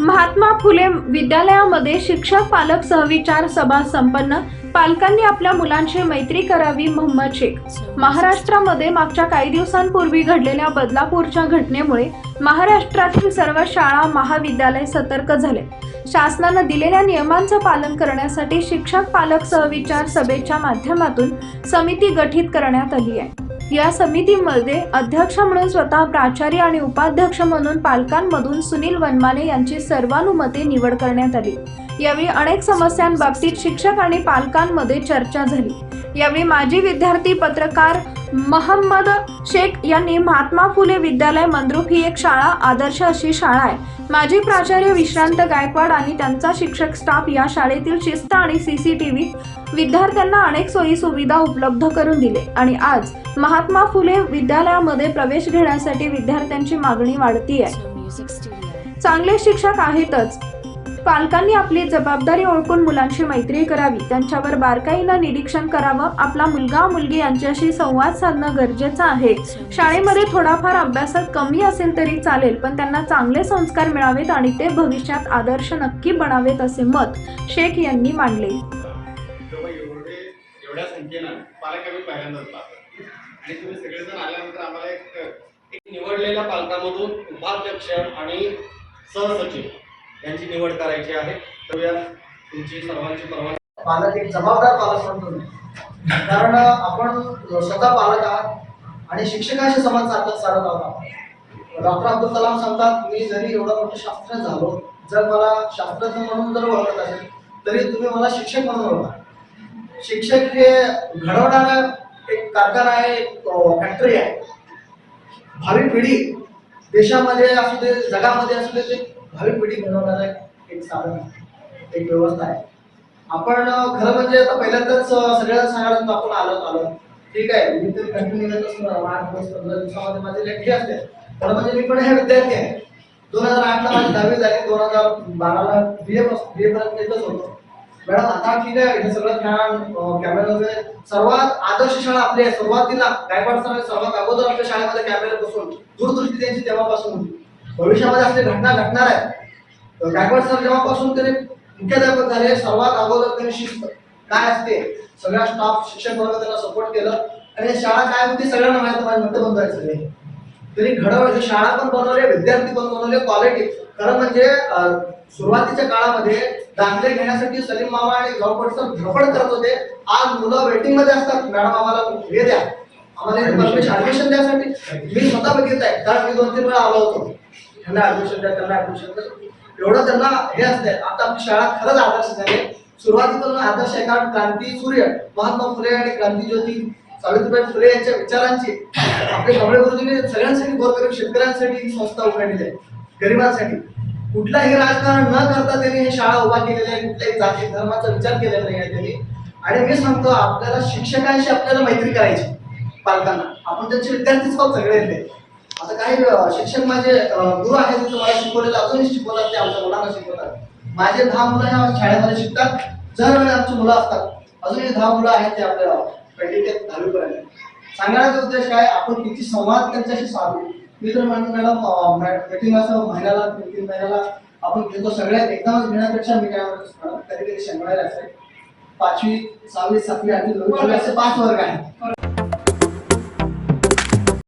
महात्मा फुले विद्यालयामध्ये शिक्षक पालक सहविचार सभा संपन्न. पालकांनी आपल्या मुलांशी मैत्री करावी मोहम्मद शेख. महाराष्ट्रामध्ये मागच्या काही दिवसांपूर्वी घडलेल्या बदलापूरच्या घटनेमुळे महाराष्ट्रातील सर्व शाळा महाविद्यालय सतर्क झाले. शासनानं दिलेल्या नियमांचं पालन करण्यासाठी शिक्षक पालक सहविचार सभेच्या माध्यमातून समिती गठीत करण्यात आली आहे. या समितीमध्ये अध्यक्ष म्हणून स्वतः प्राचार्य आणि उपाध्यक्ष म्हणून पालकांमधून सुनील वनमाने यांची सर्वानुमते निवड करण्यात आली. यावेळी अनेक समस्यांबाबतीत शिक्षक आणि पालकांमध्ये चर्चा झाली. यावेळी माजी विद्यार्थी पत्रकार महम्मद शेख यांनी महात्मा फुले विद्यालय मंद्रुप ही एक शाळा आदर्श अशी शाळा आहे. माजी प्राचार्य विश्रांत गायकवाड आणि त्यांचा शिक्षक स्टाफ या शाळेतील शिस्त आणि सीसीटीव्ही विद्यार्थ्यांना अनेक सोयी सुविधा उपलब्ध करून दिले आणि आज महात्मा फुले विद्यालयामध्ये प्रवेश घेण्यासाठी विद्यार्थ्यांची मागणी वाढती आहे चांगले शिक्षक आहेतच पालकांनी आपली जबाबदारी ओळखून मुलांशी मैत्री करावी. त्यांच्यावर बारकाईनं निरीक्षण करावं. आपला मुलगा मुलगी यांच्याशी संवाद साधणं गरजेचं आहे. शाळेमध्ये थोडाफार अभ्यासात कमी असेल तरी चालेल पण त्यांना चांगले संस्कार मिळावेत आणि ते भविष्यात आदर्श नक्की बनावेत असे मत शेख यांनी मांडले. एवढ्या संख्येनं पालक आम्ही पहिल्यांदाच पाहतो. आणि तुम्ही सगळेजण आल्यानंतर आम्हाला एक निवडलेल्या पालकामधून उपाध्यक्ष आणि सहसचिव यांची निवड करायची आहे. तर तुमची सर्वांची परवानगी. पालक एक जबाबदार पालक म्हणतो कारण आपण स्वतः पालक आहात आणि शिक्षकांशी संवाद साधत साधत आहोत डॉक्टर अब्दुल कलाम सांगतात मी जरी एवढा मोठं शास्त्रज्ञ झालो जर मला शास्त्रज्ञ म्हणून जर ओळखत असेल तरी तुम्ही मला शिक्षक म्हणून ओळखा. शिक्षक हे घडवणारा एक कारखाना आहे एक फॅक्टरी आहे. भावी पिढी देशामध्ये असू दे जगामध्ये असू दे ते भावी पिढी घडवणारा एक- साधन एक व्यवस्था आहे. आपण खरं म्हणजे आता पहिल्यांदाच सगळ्या सांगायला आपण आलो आलो. ठीक आहे मी तरी कंटिन्यू येत असतो आठ दिवस पंधरा दिवसामध्ये माझे लेखी असते. खरं म्हणजे मी पण हे विद्यार्थी आहे. दोन हजार आठला माझी दहावी झाली दोन हजार बाराला बी ए बी ए पर्यंत येतच होतो. मॅडम आता ठीक आहे हे सगळं ज्ञान कॅमेरा वगैरे. सर्वात आदर्श शाळा आपली आहे. सुरुवातीला गायकवाड सर सर्वात अगोदर आपल्या शाळेमध्ये कॅमेरा बसून दूरदृष्टी त्यांची तेव्हापासून होती. भविष्यामध्ये असले घटना घडणार आहे. गायकवाड सर जेव्हापासून त्यांनी मुख्याध्यापक झाले सर्वात अगोदर त्यांनी शिस्त काय असते? सगळ्या स्टाफ शिक्षक वर्ग त्याला सपोर्ट केलं. आणि शाळा काय होती? सगळ्यांना माहिती माझे मोठे बनवायचं आहेत त्यांनी घडवलं शाळा पण बनवले विद्यार्थी पण बनवले क्वालिटी खरं म्हणजे सुरुवातीच्या काळामध्ये दाखले घेण्यासाठी सलीम मामा आणि गौपट सर धडपड करत होते. आज मुलं वेटिंगमध्ये असतात. मॅडम आम्हाला हे द्या. आम्हाला ऍडमिशन द्यासाठी मी स्वतः बघितलंय. आहे कारण मी दोन तीन वेळा आलो होतो. त्यांना ऍडमिशन द्या त्यांना ऍडमिशन द्या. एवढं त्यांना हे असतंय. आता आपली शाळा खरंच आदर्श झाली सुरुवातीपासून आदर्श आहे कारण क्रांती सूर्य महात्मा फुले आणि क्रांती ज्योती सावित्रीबाई फुले यांच्या विचारांची आपले कमळे गुरुजीने सगळ्यांसाठी गोरगरीब शेतकऱ्यांसाठी ही संस्था उभारलेली आहे. गरिबांसाठी. कुठलाही राजकारण न करता त्यांनी ही शाळा उभा केलेली आहे. कुठल्याही जाती धर्माचा विचार केलेला नाही आहे त्यांनी. आणि मी सांगतो आपल्याला शिक्षकांशी आपल्याला मैत्री करायची पालकांना. आपण त्यांचे विद्यार्थीच सगळे आता काही शिक्षक माझे गुरु आहेत ते तुम्हाला शिकवलेलं अजूनही शिकवतात ते आमच्या मुलांना शिकवतात. माझे दहा मुलं ह्या शाळेमध्ये शिकतात जर वेळी आमची मुलं असतात. अजूनही दहा मुलं आहेत ते आपल्या पहिली ते दहावी पर्यंत सांगण्याचा उद्देश काय आपण किती संवाद त्यांच्याशी साधू. मी तर मॅडम मीटिंग असं महिन्याला तीन तीन महिन्याला आपण घेतो सगळ्यात. एकदमच घेण्यापेक्षा मी काय म्हणतो कधी कधी शनिवारी असेल पाचवी सहावी सातवी आठवी नववी असे पाच वर्ग आहेत.